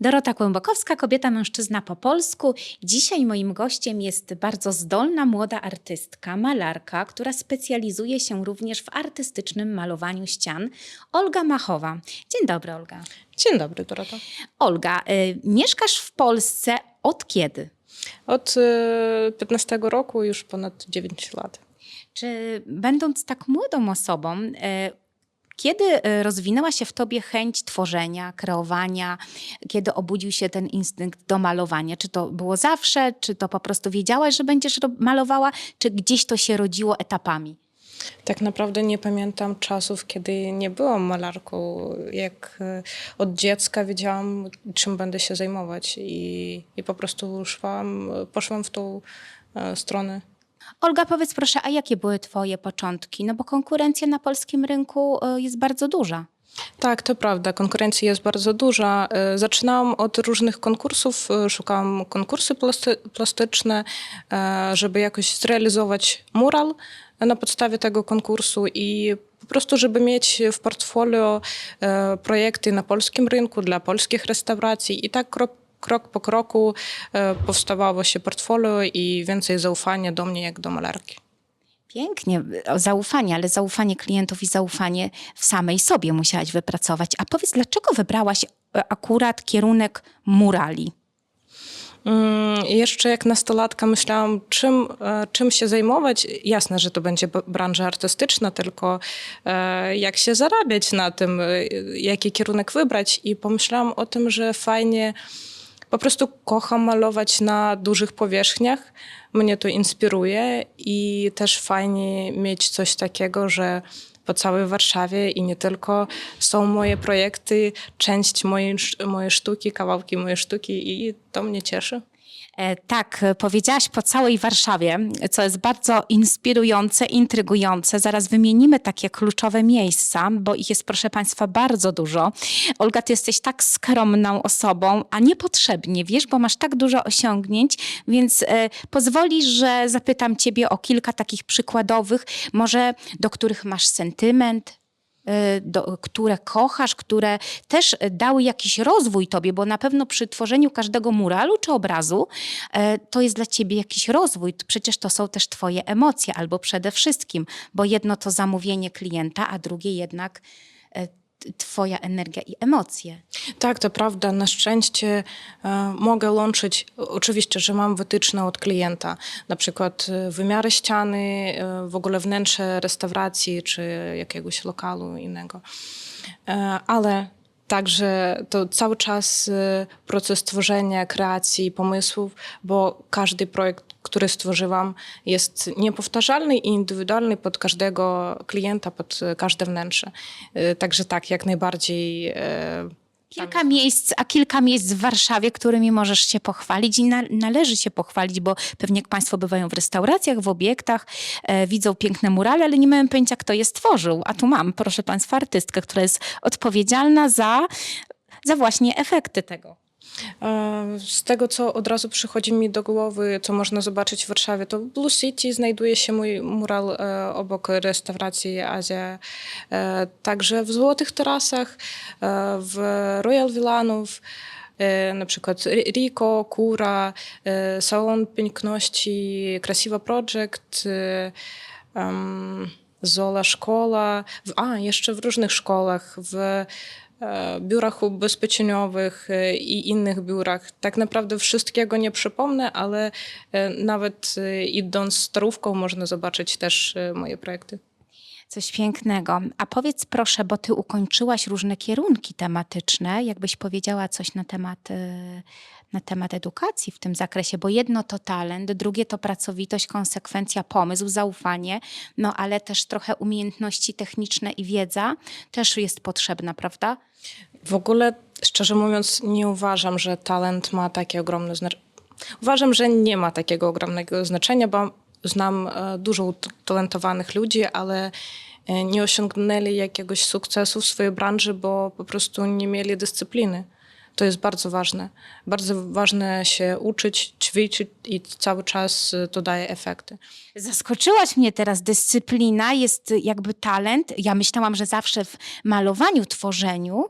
Dorota Kłębokowska, kobieta, mężczyzna po polsku. Dzisiaj moim gościem jest bardzo zdolna młoda artystka, malarka, która specjalizuje się również w artystycznym malowaniu ścian. Olga Machowa. Dzień dobry, Olga. Dzień dobry, Dorota. Olga, y, mieszkasz w Polsce od kiedy? Od e, 15 roku już ponad 9 lat. Czy będąc tak młodą osobą, y, kiedy y, rozwinęła się w tobie chęć tworzenia, kreowania, kiedy obudził się ten instynkt do malowania? Czy to było zawsze, czy to po prostu wiedziałaś, że będziesz malowała, czy gdzieś to się rodziło etapami? Tak naprawdę nie pamiętam czasów, kiedy nie byłam malarką. Jak e, od dziecka wiedziałam, czym będę się zajmować i, i po prostu szłam, poszłam w tą e, stronę. Olga, powiedz proszę, a jakie były twoje początki? No bo konkurencja na polskim rynku y, jest bardzo duża. Tak, to prawda. Konkurencja jest bardzo duża. E, Zaczynałam od różnych konkursów, e, szukałam konkursy plasty, plastyczne, żeby jakoś zrealizować mural na podstawie tego konkursu i po prostu, żeby mieć w portfolio projekty na polskim rynku dla polskich restauracji i tak krok, krok po kroku e, powstawało się portfolio i więcej zaufania do mnie jak do malarki. Pięknie, zaufanie, ale zaufanie klientów i zaufanie w samej sobie musiałaś wypracować. A powiedz, dlaczego wybrałaś e, akurat kierunek murali? Mm, Jeszcze jak nastolatka myślałam, czym, e, czym się zajmować. Jasne, że to będzie branża artystyczna, tylko e, jak się zarabiać na tym, e, jaki kierunek wybrać. I pomyślałam o tym, że fajnie, po prostu kocham malować na dużych powierzchniach. Mnie to inspiruje i też fajnie mieć coś takiego, że po całej Warszawie i nie tylko są moje projekty, część mojej, mojej sztuki, kawałki mojej sztuki i to mnie cieszy. E, tak, e, powiedziałaś po całej Warszawie, co jest bardzo inspirujące, intrygujące. Zaraz wymienimy takie kluczowe miejsca, bo ich jest, proszę Państwa, bardzo dużo. Olga, ty jesteś tak skromną osobą, a niepotrzebnie, wiesz, bo masz tak dużo osiągnięć, więc e, pozwolisz, że zapytam Ciebie o kilka takich przykładowych, może do których masz sentyment, do, które kochasz, które też dały jakiś rozwój tobie, bo na pewno przy tworzeniu każdego muralu czy obrazu e, to jest dla ciebie jakiś rozwój. Przecież to są też twoje emocje, albo przede wszystkim, bo jedno to zamówienie klienta, a drugie jednak twoja energia i emocje. Tak, to prawda. Na szczęście e, mogę łączyć, oczywiście, że mam wytyczne od klienta, na przykład e, wymiary ściany, e, w ogóle wnętrze restauracji czy jakiegoś lokalu innego. E, ale także to cały czas e, proces tworzenia, kreacji, pomysłów, bo każdy projekt, który stworzyłam, jest niepowtarzalny i indywidualny pod każdego klienta, pod każde wnętrze. E, Także tak, jak najbardziej. Kilka miejsc, a kilka miejsc w Warszawie, którymi możesz się pochwalić i na, należy się pochwalić, bo pewnie jak Państwo bywają w restauracjach, w obiektach, e, widzą piękne murale, ale nie mają pojęcia, kto je stworzył. A tu mam, proszę Państwa, artystkę, która jest odpowiedzialna za, za właśnie efekty tego. Z tego, co od razu przychodzi mi do głowy, co można zobaczyć w Warszawie, to w Blue City znajduje się mój mural e, obok restauracji Azja. E, Także w Złotych Tarasach, e, w Royal Villanów, na przykład Rico, Kura, Salon Piękności, Krasiwa Project, Zola Szkoła, a jeszcze w różnych szkołach, w biurach ubezpieczeniowych e, i innych biurach. Tak naprawdę wszystkiego nie przypomnę, ale e, nawet e, idąc starówką można zobaczyć też e, moje projekty. Coś pięknego. A powiedz proszę, bo ty ukończyłaś różne kierunki tematyczne, jakbyś powiedziała coś na temat, y, na temat edukacji w tym zakresie, bo jedno to talent, drugie to pracowitość, konsekwencja, pomysł, zaufanie, no ale też trochę umiejętności techniczne i wiedza też jest potrzebna, prawda? W ogóle, szczerze mówiąc, nie uważam, że talent ma takie ogromne znaczenie. Uważam, że nie ma takiego ogromnego znaczenia, bo znam e, dużo utalentowanych ludzi, ale e, nie osiągnęli jakiegoś sukcesu w swojej branży, bo po prostu nie mieli dyscypliny. To jest bardzo ważne. Bardzo ważne się uczyć, ćwiczyć i cały czas y, to daje efekty. Zaskoczyłaś mnie teraz. Dyscyplina jest jakby talent. Ja myślałam, że zawsze w malowaniu, tworzeniu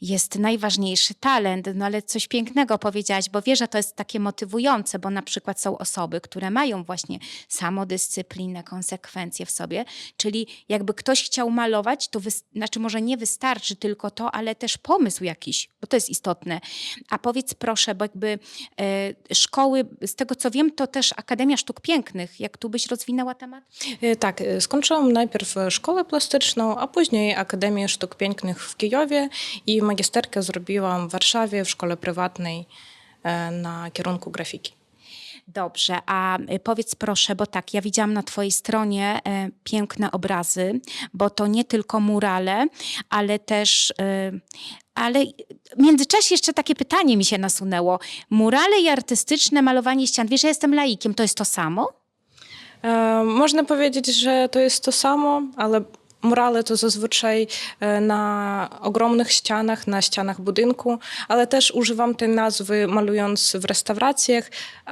jest najważniejszy talent, no ale coś pięknego powiedziałaś, bo wiesz, że to jest takie motywujące, bo na przykład są osoby, które mają właśnie samodyscyplinę, konsekwencje w sobie, czyli jakby ktoś chciał malować, to znaczy może nie wystarczy tylko to, ale też pomysł jakiś, bo to jest istotne. A powiedz proszę, bo jakby e, szkoły, z tego co wiem, to też Akademia Sztuk Pięknych, jak tu byś rozwinęła temat? Y, Tak, y, skończyłam najpierw szkołę plastyczną, a później Akademię Sztuk Pięknych w Kijowie i magisterkę zrobiłam w Warszawie w szkole prywatnej e, na kierunku grafiki. Dobrze, a y, powiedz proszę, bo tak, ja widziałam na twojej stronie e, piękne obrazy, bo to nie tylko murale, ale też... E, ale w międzyczasie jeszcze takie pytanie mi się nasunęło. Murale i artystyczne malowanie ścian. Wiesz, ja jestem laikiem, to jest to samo? E, Można powiedzieć, że to jest to samo, ale murale to zazwyczaj e, na ogromnych ścianach, na ścianach budynku, ale też używam tej nazwy malując w restauracjach,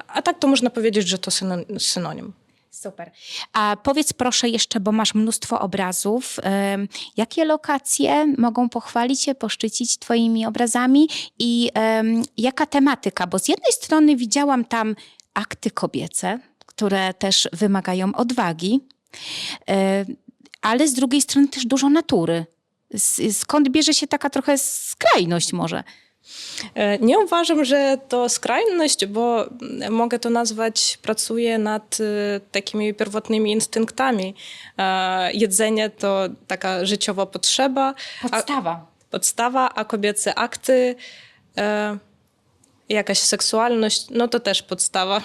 a tak to można powiedzieć, że to syno- synonim. Super. A powiedz proszę jeszcze, bo masz mnóstwo obrazów, jakie lokacje mogą pochwalić się, poszczycić twoimi obrazami i jaka tematyka? Bo z jednej strony widziałam tam akty kobiece, które też wymagają odwagi, e, ale z drugiej strony też dużo natury. Skąd bierze się taka trochę skrajność może? E, Nie uważam, że to skrajność, bo mogę to nazwać, pracuję nad e, takimi pierwotnymi instynktami. E, Jedzenie to taka życiowa potrzeba, a, Podstawa. podstawa, a kobiece akty, jakaś seksualność, no to też podstawa.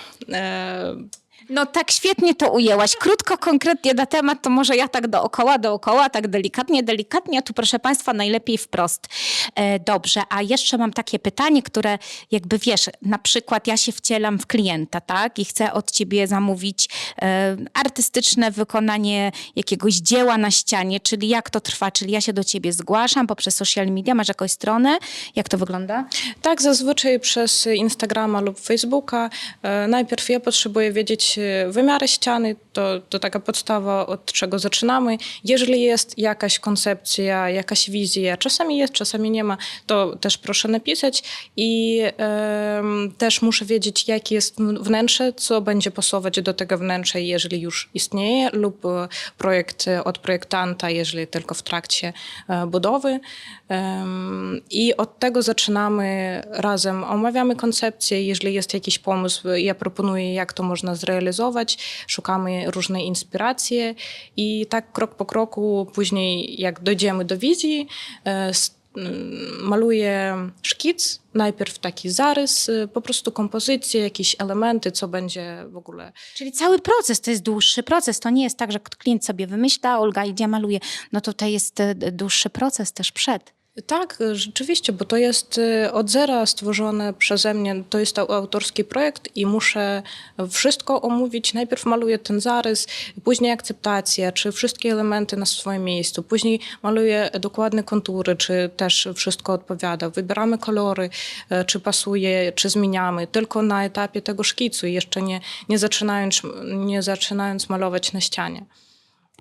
No tak świetnie to ujęłaś. Krótko, konkretnie na temat, to może ja tak dookoła, dookoła, tak delikatnie, delikatnie, a tu proszę Państwa najlepiej wprost. E, dobrze, a jeszcze mam takie pytanie, które jakby wiesz, na przykład ja się wcielam w klienta, tak? I chcę od Ciebie zamówić e, artystyczne wykonanie jakiegoś dzieła na ścianie, czyli jak to trwa? Czyli ja się do Ciebie zgłaszam poprzez social media, masz jakąś stronę? Jak to wygląda? Tak, zazwyczaj przez Instagrama lub Facebooka. E, Najpierw ja potrzebuję wiedzieć wymiary ściany, to, to taka podstawa, od czego zaczynamy. Jeżeli jest jakaś koncepcja, jakaś wizja, czasami jest, czasami nie ma, to też proszę napisać i em, też muszę wiedzieć, jakie jest wnętrze, co będzie pasować do tego wnętrza, jeżeli już istnieje, lub e, projekt e, od projektanta, jeżeli tylko w trakcie e, budowy. Em, I od tego zaczynamy razem, omawiamy koncepcję, jeżeli jest jakiś pomysł, ja proponuję, jak to można zrealizować, szukamy różnej inspiracji i tak krok po kroku, później jak dojdziemy do wizji, e, maluję szkic, najpierw taki zarys, y, po prostu kompozycję, jakieś elementy, co będzie w ogóle Czyli cały proces to jest dłuższy proces. To nie jest tak, że klient sobie wymyśla, Olga idzie, maluje. No tutaj jest e, dłuższy proces też przed. Tak, rzeczywiście, bo to jest y, od zera stworzone przeze mnie. To jest au- autorski projekt i muszę wszystko omówić. Najpierw maluję ten zarys, później akceptacja, czy wszystkie elementy na swoim miejscu. Później maluję dokładne kontury, czy też wszystko odpowiada. Wybieramy kolory, y, czy pasuje, czy zmieniamy. Tylko na etapie tego szkicu, jeszcze nie, nie, zaczynając, nie zaczynając malować na ścianie.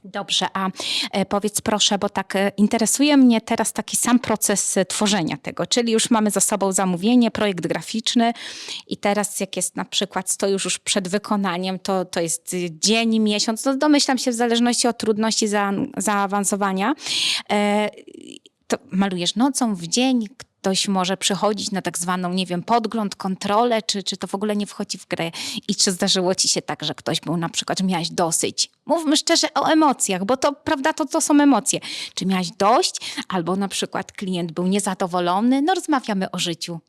Dobrze, a e, powiedz proszę, bo tak e, interesuje mnie teraz taki sam proces e, tworzenia tego, czyli już mamy za sobą zamówienie, projekt graficzny i teraz jak jest na przykład, stoisz już przed wykonaniem, to, to jest dzień, miesiąc, no domyślam się w zależności od trudności za, zaawansowania. To malujesz nocą, w dzień, ktoś może przychodzić na tak zwaną, nie wiem, podgląd, kontrolę, czy, czy to w ogóle nie wchodzi w grę? I czy zdarzyło ci się tak, że ktoś był na przykład, miałaś dosyć? Mówmy szczerze o emocjach, bo to, prawda, to, to są emocje. Czy miałaś dość? Albo na przykład klient był niezadowolony? No rozmawiamy o życiu.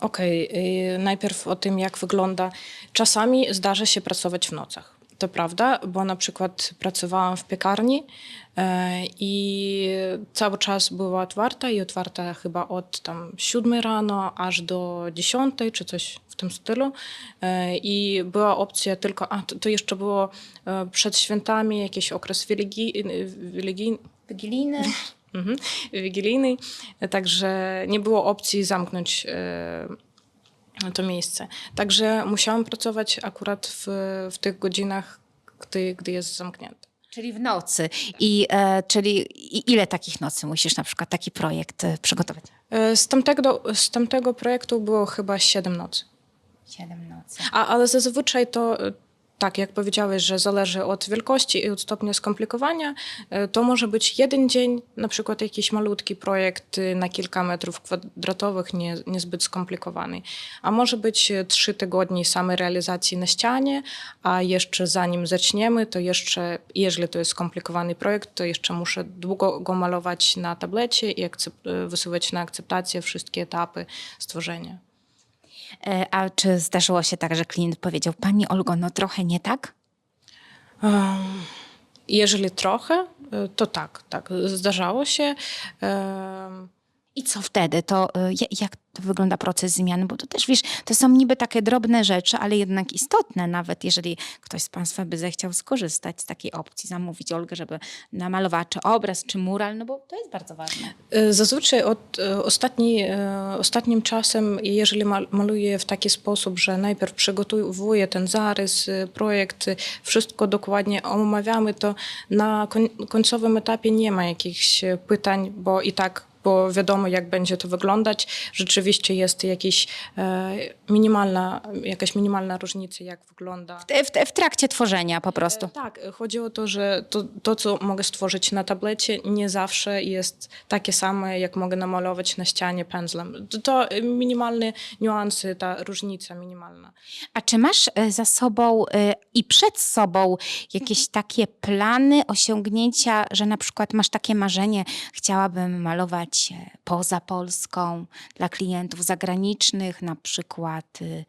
Okej, y, najpierw o tym, jak wygląda. Czasami zdarza się pracować w nocach. To prawda, bo na przykład pracowałam w piekarni e, i cały czas była otwarta i otwarta chyba od tam 7 rano aż do 10 czy coś w tym stylu. E, I była opcja tylko, a to, to jeszcze było e, przed świętami jakiś okres Wigilijny? mhm, wigilijny, także nie było opcji zamknąć to miejsce. Także musiałam pracować akurat w, w tych godzinach, gdy, gdy jest zamknięte. Czyli w nocy. I, e, czyli ile takich nocy musisz na przykład taki projekt e, przygotować? E, Z tamtego, z tamtego projektu było chyba 7 nocy. Siedem nocy. A, ale zazwyczaj to, tak jak powiedziałeś, że zależy od wielkości i od stopnia skomplikowania, e, to może być jeden dzień, na przykład jakiś malutki projekt e, na kilka metrów kwadratowych, nie, niezbyt skomplikowany. A może być e, trzy tygodnie samej realizacji na ścianie, a jeszcze zanim zaczniemy, to jeszcze, jeżeli to jest skomplikowany projekt, to jeszcze muszę długo go malować na tablecie i e, wysyłać na akceptację wszystkie etapy stworzenia. E, A czy zdarzyło się tak, że klient powiedział, pani Olgo, no trochę nie tak? Jeżeli trochę, y, to tak, tak, zdarzało się. I co wtedy? To ja- jak to wygląda proces zmiany? Bo to też, wiesz, to są niby takie drobne rzeczy, ale jednak istotne, nawet jeżeli ktoś z Państwa by zechciał skorzystać z takiej opcji, zamówić Olgę, żeby namalowała czy obraz, czy mural, no bo to jest bardzo ważne. y, Zazwyczaj od y, ostatni, y, ostatnim czasem, jeżeli mal- maluję w taki sposób, że najpierw przygotowuję ten zarys, y, projekt, y, wszystko dokładnie omawiamy, to na koń- końcowym etapie nie ma jakichś y, pytań, bo i tak bo wiadomo, jak będzie to wyglądać. Rzeczywiście jest jakiś, e, minimalna, jakaś minimalna różnica, jak wygląda. W, w, w trakcie tworzenia po prostu. E, Tak, chodzi o to, że to, to, co mogę stworzyć na tablecie, nie zawsze jest takie same, jak mogę namalować na ścianie pędzlem. To, to minimalne niuanse, ta różnica minimalna. A czy masz e, za sobą e, i przed sobą jakieś takie plany, osiągnięcia, że na przykład masz takie marzenie, chciałabym malować e, poza Polską, dla klientów zagranicznych, na przykład y,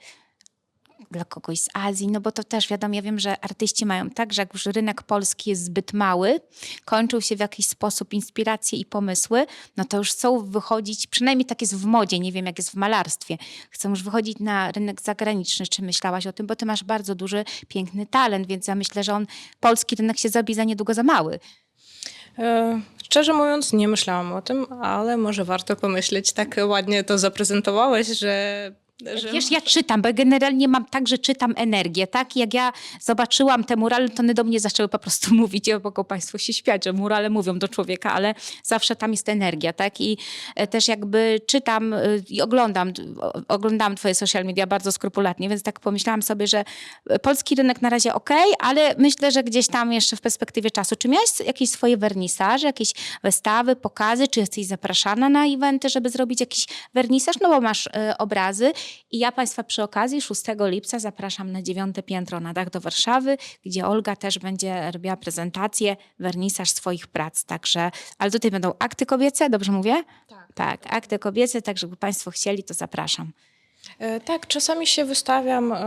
dla kogoś z Azji, no bo to też wiadomo, ja wiem, że artyści mają tak, że jak już rynek polski jest zbyt mały, kończą się w jakiś sposób inspiracje i pomysły, no to już chcą wychodzić, przynajmniej tak jest w modzie, nie wiem jak jest w malarstwie, chcą już wychodzić na rynek zagraniczny. Czy myślałaś o tym? Bo ty masz bardzo duży, piękny talent, więc ja myślę, że on, polski rynek się zrobi za niedługo za mały. Szczerze mówiąc, nie myślałam o tym, ale może warto pomyśleć. Tak ładnie to zaprezentowałeś, że. Że... Wiesz, ja czytam, bo generalnie mam tak, że czytam energię, tak? Jak ja zobaczyłam te murale, to one do mnie zaczęły po prostu mówić. Ja mogą Państwo się śmiać, że murale mówią do człowieka, ale zawsze tam jest energia, tak? I e, też jakby czytam y, i oglądam, oglądam Twoje social media bardzo skrupulatnie, więc tak pomyślałam sobie, że e, polski rynek na razie okej, ale myślę, że gdzieś tam jeszcze w perspektywie czasu. Czy miałeś jakieś swoje wernisaże, jakieś wystawy, pokazy? Czy jesteś zapraszana na eventy, żeby zrobić jakiś wernisaż? No bo masz e, obrazy i ja Państwa przy okazji 6 lipca zapraszam na dziewiąte piętro na dach do Warszawy, gdzie Olga też będzie robiła prezentację, wernisaż swoich prac. Także, ale tutaj będą akty kobiece, dobrze mówię? Tak. Tak, akty kobiece, tak żeby Państwo chcieli, to zapraszam. E, Tak, czasami się wystawiam, e,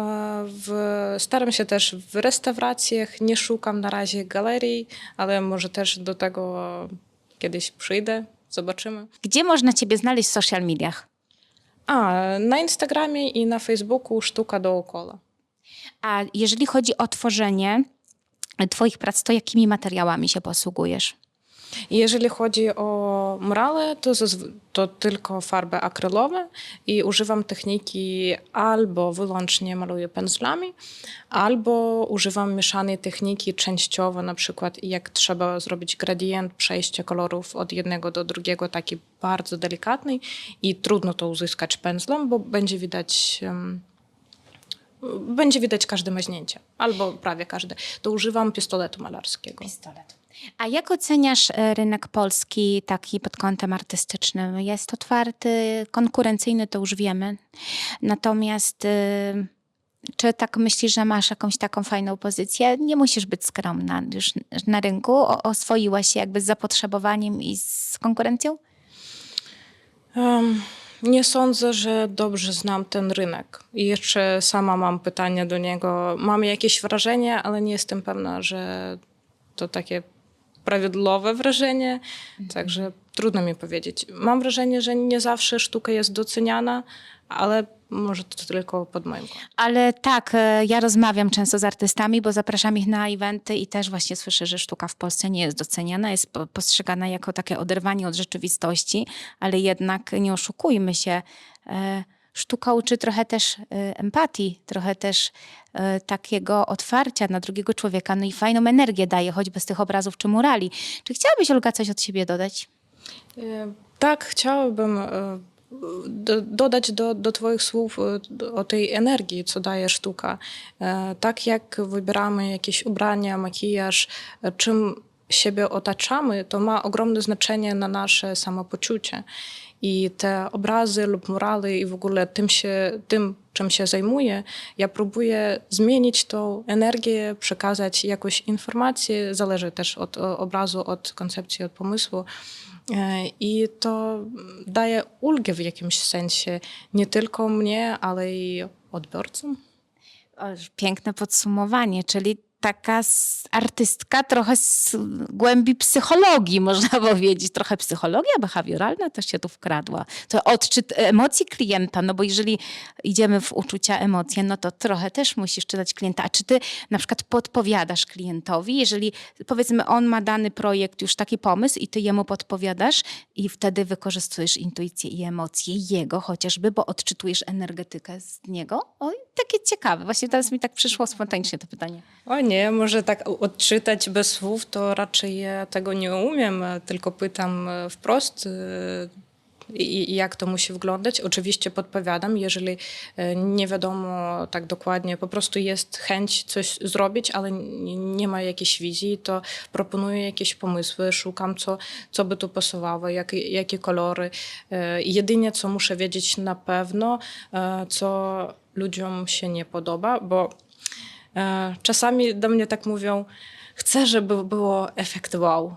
w, staram się też w restauracjach, nie szukam na razie galerii, ale może też do tego kiedyś przyjdę, zobaczymy. Gdzie można Ciebie znaleźć w social mediach? A, na Instagramie i na Facebooku sztuka dookoła. A jeżeli chodzi o tworzenie Twoich prac, to jakimi materiałami się posługujesz? Jeżeli chodzi o murale, to, to tylko farby akrylowe i używam techniki albo wyłącznie maluję pędzlami, albo używam mieszanej techniki częściowo, na przykład jak trzeba zrobić gradient przejścia kolorów od jednego do drugiego, taki bardzo delikatny i trudno to uzyskać pędzlem, bo będzie widać... em, będzie widać każde maźnięcie, albo prawie każde. To używam pistoletu malarskiego. Pistolet. A jak oceniasz e, rynek polski taki pod kątem artystycznym? Jest otwarty, konkurencyjny, to już wiemy. Natomiast y, czy tak myślisz, że masz jakąś taką fajną pozycję? Nie musisz być skromna już na rynku. O, oswoiłaś się jakby z zapotrzebowaniem i z konkurencją? Em, nie sądzę, że dobrze znam ten rynek. I jeszcze sama mam pytania do niego. Mam jakieś wrażenie, ale nie jestem pewna, że to takie prawidłowe wrażenie, także trudno mi powiedzieć. Mam wrażenie, że nie zawsze sztuka jest doceniana, ale może to tylko pod moim kątem. Ale tak, e, ja rozmawiam często z artystami, bo zapraszam ich na eventy i też właśnie słyszę, że sztuka w Polsce nie jest doceniana, jest po- postrzegana jako takie oderwanie od rzeczywistości, ale jednak nie oszukujmy się. e, Sztuka uczy trochę też e, empatii, trochę też e, takiego otwarcia na drugiego człowieka, no i fajną energię daje, choćby z tych obrazów czy murali. Czy chciałabyś, Olga, coś od siebie dodać? E, Tak, chciałabym do, dodać do, do Twoich słów o tej energii, co daje sztuka. Tak jak wybieramy jakieś ubrania, makijaż, czym siebie otaczamy, to ma ogromne znaczenie na nasze samopoczucie. I te obrazy lub murale i w ogóle tym, się, tym czym się zajmuję, ja próbuję zmienić tą energię, przekazać jakąś informację, zależy też od obrazu, od koncepcji, od pomysłu. I to daje ulgę w jakimś sensie nie tylko mnie, ale i odbiorcom. Piękne podsumowanie, czyli taka artystka trochę z głębi psychologii, można powiedzieć. Trochę psychologia behawioralna też się tu wkradła. To odczyt emocji klienta, no bo jeżeli idziemy w uczucia, emocje, no to trochę też musisz czytać klienta. A czy ty na przykład podpowiadasz klientowi, jeżeli powiedzmy on ma dany projekt, już taki pomysł i ty jemu podpowiadasz i wtedy wykorzystujesz intuicję i emocje jego chociażby, bo odczytujesz energetykę z niego? Oj, takie ciekawe. Właśnie teraz mi tak przyszło spontanicznie to pytanie. Nie, może tak odczytać bez słów, to raczej ja tego nie umiem, e, tylko pytam e, wprost, e, i, i jak to musi wyglądać. Oczywiście podpowiadam, jeżeli nie wiadomo tak dokładnie, po prostu jest chęć coś zrobić, ale nie, ma jakiejś wizji, to proponuję jakieś pomysły, szukam, co, co by tu pasowało, jak, jakie kolory. Jedynie, co muszę wiedzieć na pewno, co ludziom się nie podoba, bo Czasami do mnie tak mówią, chcę, żeby było efekt wow.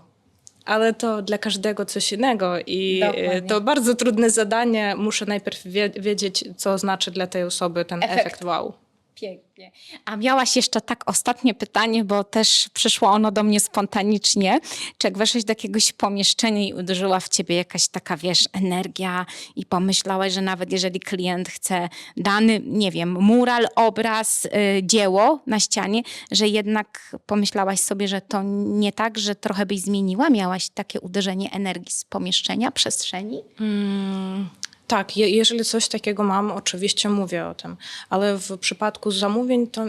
Ale to dla każdego coś innego i Dokładnie. e, to bardzo trudne zadanie. Muszę najpierw wie, wiedzieć, co znaczy dla tej osoby ten Efekt. efekt, wow. Pięknie. A miałaś jeszcze tak ostatnie pytanie, bo też przyszło ono do mnie spontanicznie. Czy jak weszłeś do jakiegoś pomieszczenia i uderzyła w ciebie jakaś taka, wiesz, energia i pomyślałaś, że nawet jeżeli klient chce dany, nie wiem, mural, obraz, y, dzieło na ścianie, że jednak pomyślałaś sobie, że to nie tak, że trochę byś zmieniła? Miałaś takie uderzenie energii z pomieszczenia, przestrzeni? Mm, tak, je, jeżeli coś takiego mam, oczywiście mówię o tym, ale w przypadku zamówień to,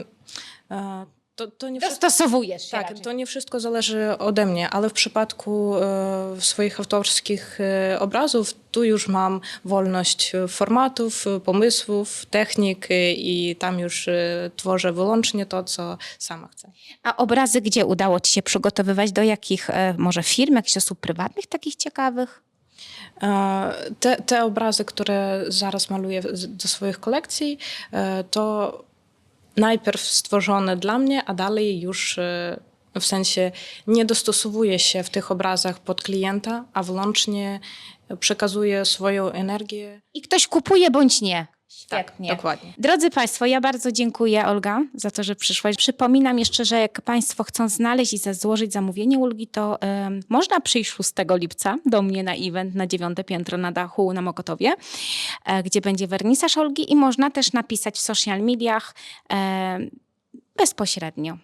e, to, to nie wszystko. Dostosowujesz się Tak, raczej. to nie wszystko zależy ode mnie, ale w przypadku e, swoich autorskich e, obrazów, tu już mam wolność e, formatów, e, pomysłów, technik e, i tam już e, tworzę wyłącznie to, co sama chcę. A obrazy gdzie udało ci się przygotowywać? Do jakich e, może firm, jakichś osób prywatnych takich ciekawych? E, Te, te obrazy, które zaraz maluję do swoich kolekcji, e, to najpierw stworzone dla mnie, a dalej już e, w sensie nie dostosowuję się w tych obrazach pod klienta, a wyłącznie przekazuję swoją energię. I ktoś kupuje bądź nie. Tak, Świetnie. dokładnie. Drodzy Państwo, ja bardzo dziękuję Olga za to, że przyszłaś. Przypominam jeszcze, że jak Państwo chcą znaleźć i złożyć zamówienie Ulgi, to em, można przyjść 6 lipca do mnie na event na dziewiąte piętro na dachu na Mokotowie, e, gdzie będzie wernisaż Olgi i można też napisać w social mediach e, bezpośrednio.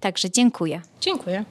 Także dziękuję. Dziękuję.